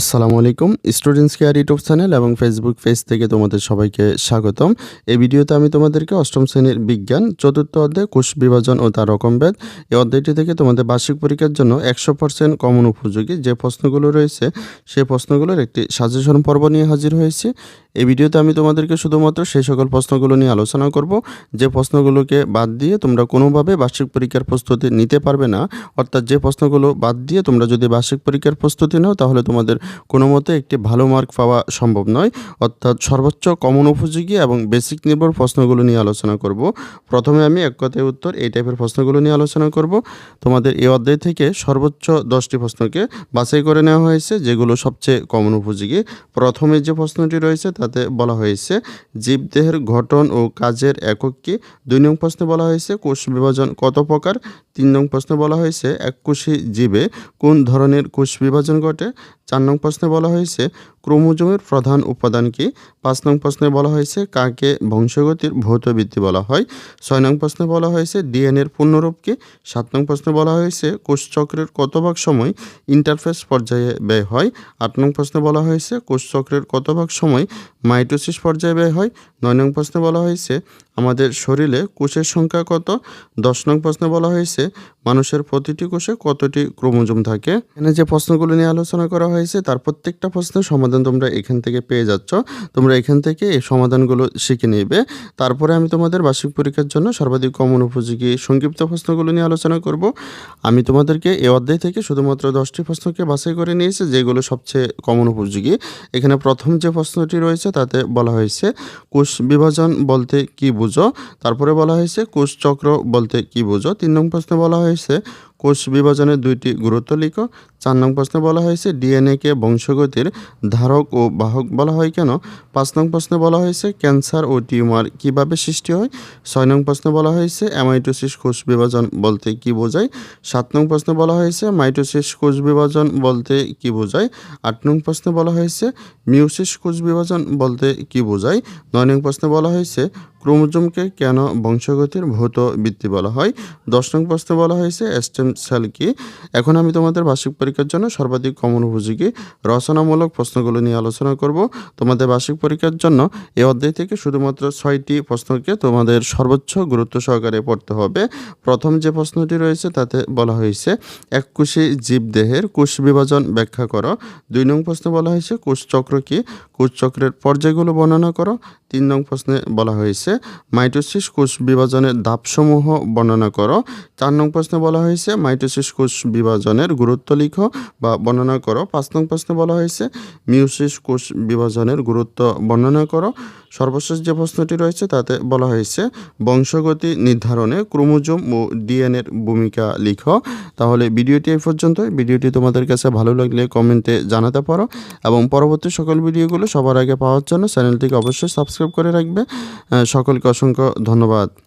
আসসালামু আলাইকুম students care YouTube channel এবং ফেসবুক পেজ থেকে তোমাদের সবাইকে স্বাগতম। এই ভিডিওতে আমি তোমাদেরকে অষ্টম শ্রেণির বিজ্ঞান, চতুর্থ অধ্যায়, কোষ বিভাজন ও তার রকমভেদ এই অধ্যায়টি থেকে তোমাদের বার্ষিক পরীক্ষার জন্য একশো পার্সেন্ট কমন উপযোগী। যে প্রশ্নগুলো রয়েছে সেই প্রশ্নগুলোর একটি সাজেশন পর্ব নিয়ে হাজির হয়েছে। এই ভিডিওতে আমি তোমাদেরকে শুধুমাত্র সেই সকল প্রশ্নগুলো নিয়ে আলোচনা করব। যে প্রশ্নগুলোকে বাদ দিয়ে তোমরা কোনোভাবে বার্ষিক পরীক্ষার প্রস্তুতি নিতে পারবে না, অর্থাৎ যে প্রশ্নগুলো বাদ দিয়ে তোমরা যদি বার্ষিক পরীক্ষার প্রস্তুতি নাও, তাহলে তোমাদের কোনো মতে একটি ভালো মার্ক পাওয়া সম্ভব নয়। অর্থাৎ সর্বোচ্চ কমন উপযোগী এবং বেসিক নির্ভর প্রশ্নগুলো নিয়ে আলোচনা করব। প্রথমে আমি এক কথায় উত্তর এই টাইপের প্রশ্নগুলো নিয়ে আলোচনা করব। তোমাদের এই অধ্যায় থেকে সর্বোচ্চ দশটি প্রশ্নকে বাছাই করে নেওয়া হয়েছে, যেগুলো সবচেয়ে কমন উপযোগী। প্রথমে যে প্রশ্নটি রয়েছে তাতে বলা হয়েছে, জীবদেহের গঠন ও কাজের একক কি? দুই নং প্রশ্নে বলা হয়েছে, কোষ বিভাজন কত প্রকার? তিন নং প্রশ্নে বলা হয়েছে এক এককোষী জীবে কোন ধরনের কোষ বিভাজন ঘটে? চার নং প্রশ্নে বলা হয়েছে, ক্রোমোজোমের প্রধান উপাদান কি? পাঁচ নং প্রশ্নে বলা হয়েছে, কাকে বংশগতির ভৌতবৃত্তি বলা হয়? ছয় নং প্রশ্নে বলা হয়েছে ডিএনএর পূর্ণরূপ কি? সাত নং প্রশ্নে বলা হয়েছে, কোষচক্রের কত ভাগ সময় ইন্টারফেস পর্যায়ে ব্যয় হয়? আট নং প্রশ্নে বলা হয়েছে, কোষচক্রের কত ভাগ সময় মাইটোসিস পর্যায়ে ব্যয় হয়? নয় নং প্রশ্নে বলা হয়েছে আমাদের শরীরে কোষের সংখ্যা কত? দশ নং প্রশ্নে বলা হয়েছে, মানুষের প্রতিটি কোষে কতটি ক্রোমোজোম থাকে? এখানে যে প্রশ্নগুলো নিয়ে আলোচনা করা হয়েছে, তার প্রত্যেকটা প্রশ্নের সমাধান তোমরা এখান থেকে পেয়ে যাচ্ছ। তোমরা এখান থেকে এই সমাধানগুলো শিখে নেবে। তারপরে আমি তোমাদের বার্ষিক পরীক্ষার জন্য সর্বাধিক কমন উপযোগী সংক্ষিপ্ত প্রশ্নগুলো নিয়ে আলোচনা করব। আমি তোমাদেরকে এ অধ্যায় থেকে শুধুমাত্র দশটি প্রশ্নকে বাছাই করে নিয়েছি, যেগুলো সবচেয়ে কমন উপযোগী। এখানে প্রথম যে প্রশ্নটি রয়েছে, তাতে বলা হয়েছে, কোষ বিভাজন বলতে কি বুঝো। তারপরে বলা হয়েছে, কোষ চক্র বলতে কি বুঝো? তিন নং প্রশ্নে বলা হয়েছে, কোষ বিভাজনের দুইটি গুরুত্ব লিখো। চার নং প্রশ্নে বলা হয়েছে ডিএনএকে বংশগতির ধারক ও বাহক বলা হয় কেন? পাঁচ নং প্রশ্নে বলা হয়েছে, ক্যান্সার ও টিউমার কীভাবে সৃষ্টি হয়? ছয় নং প্রশ্নে বলা হয়েছে, অ্যামাইটোসিস কোষ বিভাজন বলতে কি বোঝায়? সাত নং প্রশ্নে বলা হয়েছে, মাইটোসিস কোষ বিভাজন বলতে কি বোঝায়? আট নং প্রশ্নে বলা হয়েছে, মিউসিস কোষ বিভাজন বলতে কি বোঝায়? নয় নং প্রশ্নে বলা হয়েছে, ক্রোমোজোমকে কেন বংশগতির ভৌত বৃত্তি বলা হয়? দশ নং প্রশ্নে বলা হয়েছে, স্টেম সেল কি? এখন আমি তোমাদের বার্ষিক পরীক্ষার জন্য সর্বাধিক কমন উপযোগী রচনামূলক প্রশ্নগুলো নিয়ে আলোচনা করব। তোমাদের বার্ষিক পরীক্ষার জন্য এ অধ্যায় থেকে শুধুমাত্র ছয়টি প্রশ্নকে তোমাদের সর্বোচ্চ গুরুত্ব সহকারে পড়তে হবে। প্রথম যে প্রশ্নটি রয়েছে তাতে বলা হয়েছে এককোষী জীবদেহের কোষ বিভাজন ব্যাখ্যা করো। দুই নং প্রশ্নে বলা হয়েছে কোষচক্র কি? কোষচক্রের পর্যায়গুলো বর্ণনা করো। তিন নং প্রশ্নে বলা হয়েছে, মাইটোসিস কোষ বিভাজনের ধাপসমূহ বর্ণনা করো। চার নং প্রশ্নে বলা হয়েছে, মাইটোসিস কোষ বিভাজনের গুরুত্ব লিখো। বা বর্ণনা করো। পাঁচ নং প্রশ্নে বলা হয়েছে, মিউসিস কোষ বিভাজনের গুরুত্ব বর্ণনা করো। সর্বশেষ যে প্রশ্নটি রয়েছে, তাতে বলা হয়েছে, বংশগতি নির্ধারণে ক্রোমোজোম ও ডিএনএর ভূমিকা লিখো। তাহলে ভিডিওটি এই পর্যন্ত ভিডিওটি তোমাদের কাছে ভালো লাগলে কমেন্টে জানাতে পারো এবং পরবর্তী সকল ভিডিওগুলো সবার আগে পাওয়ার জন্য চ্যানেলটিকে অবশ্যই সাবস্ক্রাইব করে রাখবে। সকলকে অসংখ্য ধন্যবাদ।